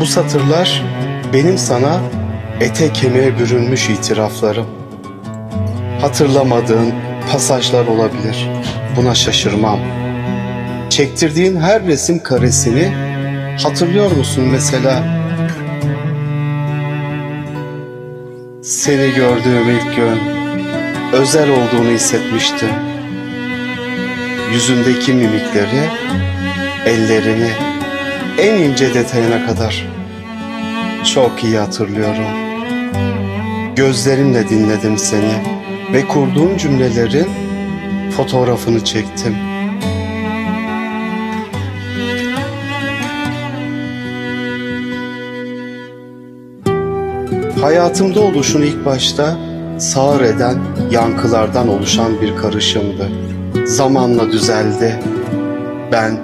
Bu satırlar benim sana ete kemiğe bürünmüş itiraflarım. Hatırlamadığın pasajlar olabilir. Buna şaşırmam. Çektirdiğin her resim karesini hatırlıyor musun mesela? Seni gördüğüm ilk gün özel olduğunu hissetmiştim. Yüzündeki mimikleri, ellerini en ince detayına kadar çok iyi hatırlıyorum. Gözlerimle dinledim seni ve kurduğun cümlelerin fotoğrafını çektim. Hayatımda oluşun ilk başta sağır eden yankılardan oluşan bir karışımdı. Zamanla düzeldi. Ben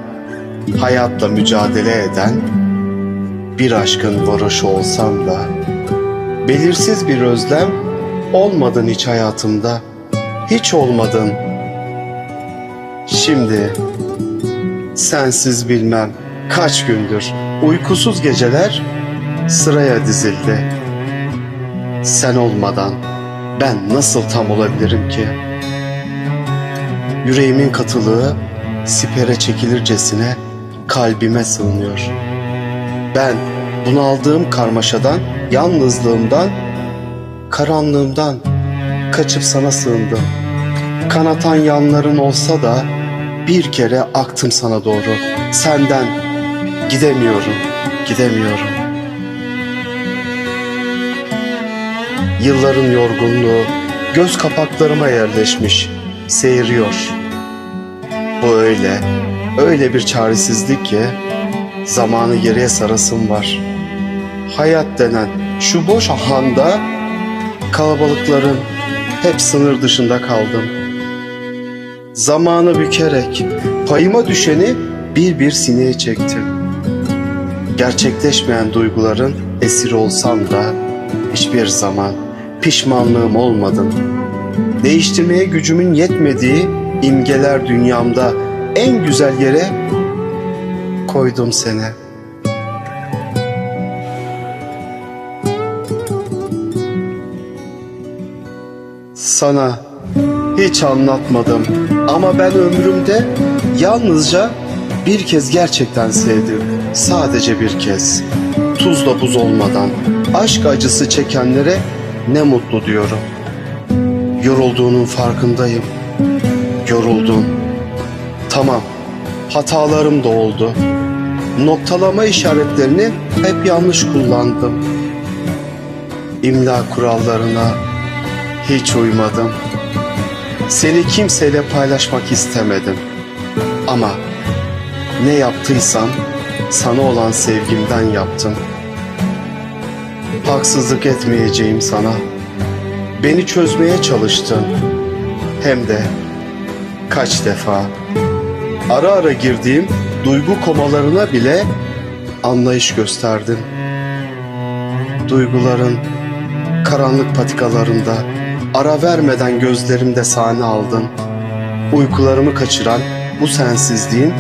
hayatla mücadele eden bir aşkın varoşu olsam da belirsiz bir özlem olmadın hiç hayatımda. Hiç olmadın. Şimdi sensiz bilmem kaç gündür uykusuz geceler sıraya dizildi. Sen olmadan ben nasıl tam olabilirim ki? Yüreğimin katılığı sipere çekilircesine kalbime sığınıyor. Ben bunaldığım karmaşadan, yalnızlığımdan, karanlığımdan kaçıp sana sığındım. Kanatan yanların olsa da bir kere aktım sana doğru. Senden gidemiyorum, gidemiyorum. Yılların yorgunluğu göz kapaklarıma yerleşmiş, seyiriyor. Bu öyle, öyle bir çaresizlik ki zamanı geriye sarasım var. Hayat denen şu boş ahanda kalabalıkların hep sınır dışında kaldım. Zamanı bükerek payıma düşeni bir bir sineye çektim. Gerçekleşmeyen duyguların esiri olsam da hiçbir zaman pişmanlığım olmadım. Değiştirmeye gücümün yetmediği imgeler dünyamda en güzel yere koydum seni. Sana hiç anlatmadım ama ben ömrümde yalnızca bir kez gerçekten sevdim. Sadece bir kez. Tuzla buz olmadan aşk acısı çekenlere ne mutlu diyorum. Yorulduğunun farkındayım. Yoruldum. Tamam. Hatalarım da oldu. Noktalama işaretlerini hep yanlış kullandım. İmla kurallarına hiç uymadım. Seni kimseyle paylaşmak istemedim. Ama ne yaptıysam sana olan sevgimden yaptım. Haksızlık etmeyeceğim sana. Beni çözmeye çalıştın. Hem de kaç defa. Ara ara girdiğim duygu komalarına bile anlayış gösterdin. Duyguların karanlık patikalarında ara vermeden gözlerimde sahne aldın. Uykularımı kaçıran bu sensizliğin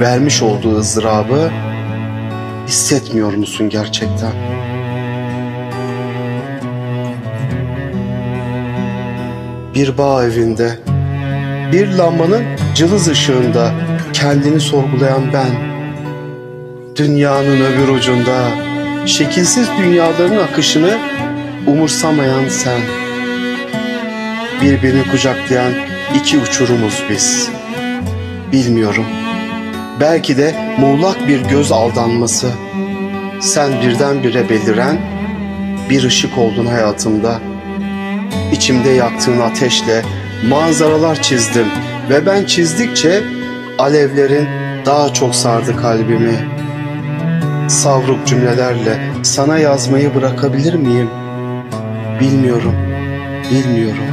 vermiş olduğu ızdırabı hissetmiyor musun gerçekten? Bir bağ evinde, bir lambanın cılız ışığında kendini sorgulayan ben. Dünyanın öbür ucunda şekilsiz dünyaların akışını umursamayan sen. Birbirini kucaklayan iki uçurumuz biz. Bilmiyorum. Belki de muğlak bir göz aldanması. Sen birdenbire beliren bir ışık oldun hayatımda. İçimde yaktığın ateşle manzaralar çizdim ve ben çizdikçe alevlerin daha çok sardı kalbimi. Savruk cümlelerle sana yazmayı bırakabilir miyim? Bilmiyorum, bilmiyorum.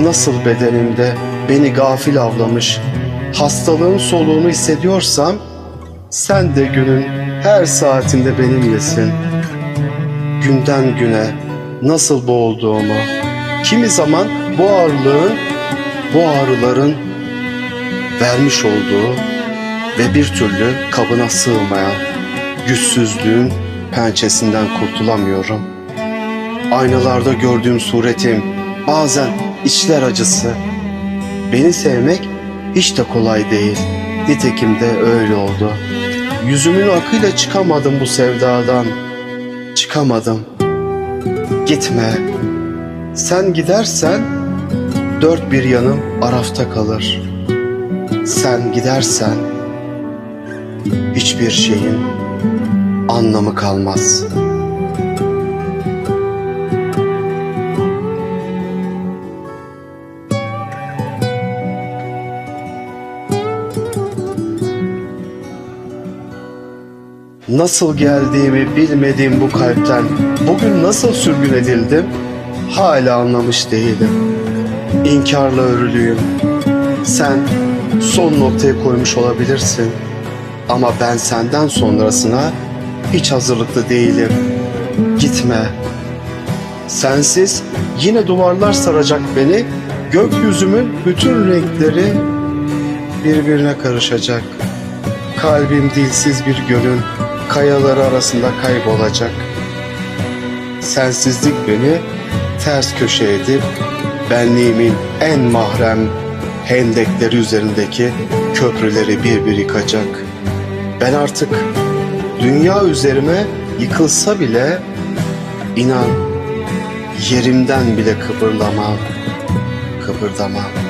Nasıl bedenimde beni gafil avlamış, hastalığın soluğunu hissediyorsam, sen de günün her saatinde benimlesin. Günden güne nasıl boğulduğumu, kimi zaman bu ağırlığın, bu ağrıların vermiş olduğu ve bir türlü kabına sığmayan güçsüzlüğün pençesinden kurtulamıyorum. Aynalarda gördüğüm suretim bazen içler acısı. Beni sevmek hiç de kolay değil. Nitekim de öyle oldu. Yüzümün akıyla çıkamadım bu sevdadan. Çıkamadım. Gitme. Sen gidersen dört bir yanım arafta kalır. Sen gidersen hiçbir şeyin anlamı kalmaz. Nasıl geldiğimi bilmediğim bu kalpten bugün nasıl sürgün edildim hala anlamış değilim. İnkarla örülüyüm. Sen son noktayı koymuş olabilirsin. Ama ben senden sonrasına hiç hazırlıklı değilim. Gitme. Sensiz yine duvarlar saracak beni. Gökyüzümün bütün renkleri birbirine karışacak. Kalbim dilsiz bir gölün kayaları arasında kaybolacak. Sensizlik beni ters köşe edip benliğimin en mahrem hendekleri üzerindeki köprüleri bir bir yıkacak. Ben artık dünya üzerime yıkılsa bile inan yerimden bile kıpırlamam, kıpırdamam.